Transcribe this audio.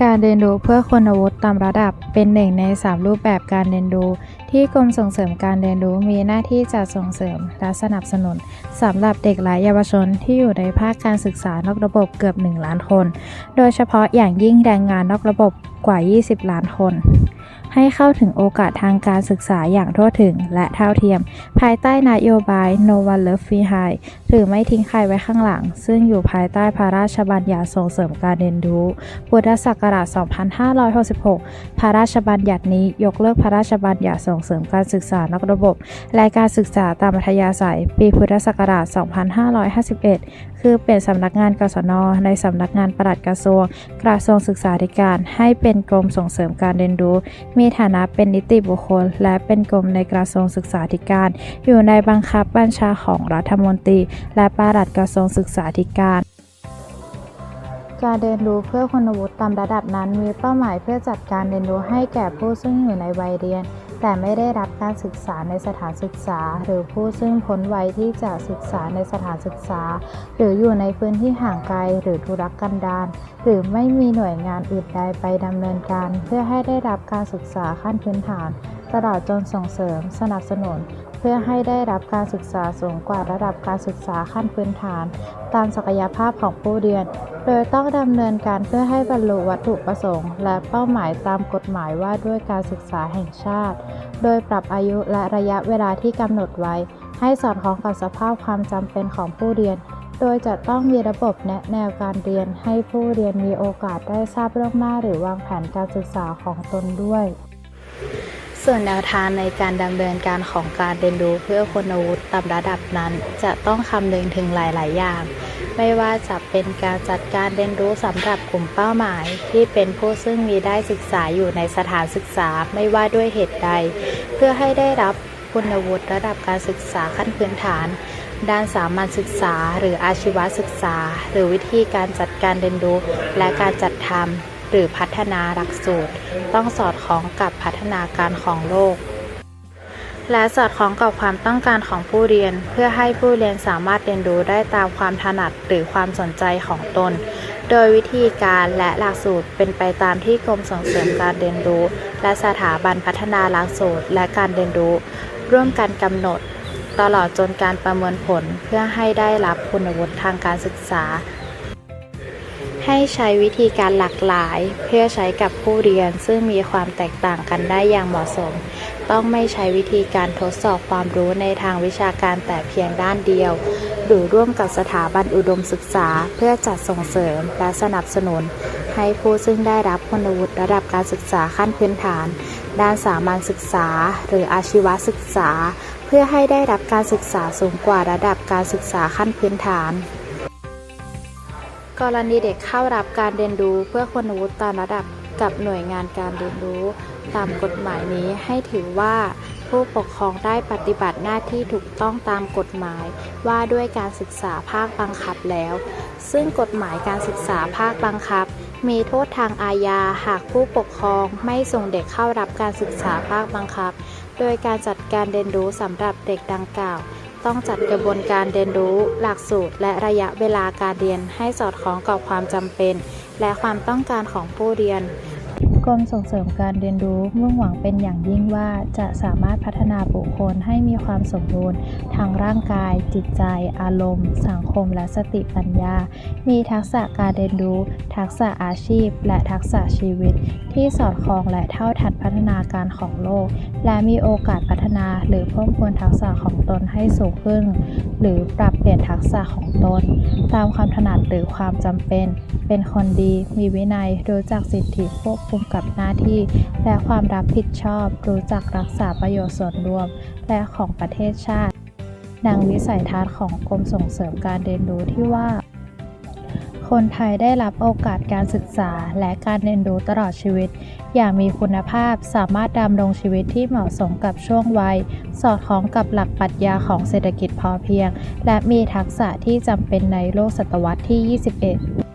การเรียนรู้เพื่อคุณวุฒิตามระดับ เป็นหนึ่งใน 3 รูปแบบการเรียนรู้ ที่กรมส่งเสริมการเรียนรู้มีหน้าที่จะส่งเสริมและสนับสนุนสำหรับเด็กและเยาวชนที่อยู่ในภาคการศึกษานอกระบบเกือบ 1 ล้านคน โดยเฉพาะอย่างยิ่งแรงงานนอกระบบ กว่า 20 ล้านคน ให้เข้าถึงโอกาสทางการศึกษาอย่างทั่วถึงและเท่าเทียม ภายใต้นโยบาย No One Left Behind หรือไม่ทิ้งใครไว้ข้างหลัง ซึ่งอยู่ภายใต้พระราชบัญญัติส่งเสริมการเรียนรู้พุทธศักราช 2566 พระราชบัญญัตินี้ยกเลิกพระราชบัญญัติส่งเสริมการศึกษานอกระบบ และการศึกษาตามอัธยาศัย ปีพุทธศักราช 2551 คือเปลี่ยนสำนักงานกศนในสำนักงานปลัดกระทรวง กระทรวงศึกษาธิการให้เป็น็นกรมส่งเสริมการเรียนรู้ มีฐานะเป็นนิติบุคคล และเป็นกรมในกระทรวงศึกษาธิการ อยู่ในบังคับบัญชาของรัฐมนตรี และปลัดกระทรวงศึกษาธิการ การเรียนรู้เพื่อคุณวุฒิตามระดับนั้น มีเป้าหมายเพื่อจัดการเรียนรู้ให้แก่ผู้ซึ่งอยู่ในวัยเรียน แต่ไม่ได้รับการศึกษาในสถานศึกษา หรือผู้ซึ่งพ้นวัยที่จะศึกษาในสถานศึกษา หรืออยู่ในพื้นที่ห่างไกลหรือทุรกันดารหรือไม่มีหน่วยงานอื่นใดไปดำเนินการ เพื่อให้ได้รับการศึกษาขั้นพื้นฐาน ตลอดจนส่งเสริม สนับสนุน พื่อให้ได้รับการศึกษาสูงกว่าระดับการศึกษาขั้นพื้นฐาน ตามศักยภาพของผู้เรียน โดยต้องดำเนินการเพื่อให้บรรลุวัตถุประสงค์ และเป้าหมายตามกฎหมายว่าด้วยการศึกษาแห่งชาติ โดยปรับอายุและระยะเวลาที่กำหนดไว้ ให้สอดคล้องกับสภาพความจำเป็นของผู้เรียน โดยจะต้องมีระบบแนะแนวการเรียนให้ผู้เรียนมีโอกาสได้ทราบเรื่องหน้าหรือวางแผนการศึกษาของตนด้วย ส่วนแนวทางในการดำเนินการของการเรียนรู้เพื่อคุณวุฒิตามระดับนั้น จะต้องคำนึงถึงหลาย ๆ อย่าง ไม่ว่าจะเป็นการจัดการเรียนรู้สำหรับกลุ่มเป้าหมาย ที่เป็นผู้ซึ่งมีได้ศึกษาอยู่ในสถานศึกษาไม่ว่าด้วยเหตุใด เพื่อให้ได้รับคุณวุฒิระดับการศึกษาขั้นพื้นฐาน ด้านสามัญศึกษา หรืออาชีวศึกษา หรือวิธีการจัดการเรียนรู้ และการจัดทำ หรือพัฒนาหลักสูตร ต้องสอดคล้องกับพัฒนาการของโลก และสอดคล้องกับความต้องการของผู้เรียน เพื่อให้ผู้เรียนสามารถเรียนรู้ได้ตามความถนัดหรือความสนใจของตน โดยวิธีการและหลักสูตรเป็นไปตามที่กรมส่งเสริมการเรียนรู้ และสถาบันพัฒนาหลักสูตรและการเรียนรู้ ร่วมกันกำหนดตลอดจนการประเมินผลเพื่อให้ได้รับคุณวุฒิทางการศึกษา ให้ใช้วิธีการหลากหลาย เพื่อใช้กับผู้เรียนซึ่งมีความแตกต่างกันได้อย่างเหมาะสม ต้องไม่ใช้วิธีการทดสอบความรู้ในทางวิชาการแต่เพียงด้านเดียว หรือร่วมกับสถาบันอุดมศึกษา เพื่อจัดส่งเสริมและสนับสนุน ให้ผู้ซึ่งได้รับคุณวุฒิระดับการศึกษาขั้นพื้นฐาน ด้านสามัญศึกษา หรืออาชีวศึกษา เพื่อให้ได้รับการศึกษาสูงกว่าระดับการศึกษาขั้นพื้นฐาน กรณีเด็กเข้ารับการเรียนรู้เพื่อคุณวุฒิตามระดับกับหน่วยงานการเรียนรู้ ตามกฎหมายนี้ให้ถือว่า ผู้ปกครองได้ปฏิบัติหน้าที่ถูกต้องตามกฎหมาย ว่าด้วยการศึกษาภาคบังคับแล้ว ซึ่งกฎหมายการศึกษาภาคบังคับ มีโทษทางอาญาหากผู้ปกครองไม่ส่งเด็กเข้ารับการศึกษาภาคบังคับ โดยการจัดการเรียนรู้สำหรับเด็กดังกล่าว ต้องจัดกระบวนการเรียนรู้ หลักสูตร และระยะเวลาการเรียนให้สอดคล้องกับความจำเป็น และความต้องการของผู้เรียน กรมส่งเสริมการเรียนรู้มุ่งหวังเป็นอย่างยิ่งว่าจะสามารถพัฒนาบุคคลให้มีความสมบูรณ์ทางร่างกาย จิตใจ อารมณ์ สังคม และสติปัญญา มีทักษะการเรียนรู้ ทักษะอาชีพ และทักษะชีวิต ที่สอดคล้องและเท่าทันพัฒนาการของโลก และมีโอกาสพัฒนาหรือเพิ่มพูนทักษะของตนให้สูงขึ้น หรือปรับเปลี่ยนทักษะของตน ตามความถนัดหรือความจำเป็น เป็นคนดี มีวินัย รู้จักสิทธิควบคุมกับหน้าที่ และความรับผิดชอบ รู้จักรักษาประโยชน์ส่วนรวม และของประเทศชาติ ดังวิสัยทัศน์ของกรมส่งเสริมการเรียนรู้ที่ว่า คนไทยได้รับโอกาสการศึกษาและการเรียนรู้ตลอดชีวิต อย่างมีคุณภาพสามารถดำรงชีวิตที่เหมาะสมกับช่วงวัย สอดคล้องกับหลักปรัชญาของเศรษฐกิจพอเพียง และมีทักษะที่จำเป็นในโลกศตวรรษที่ 21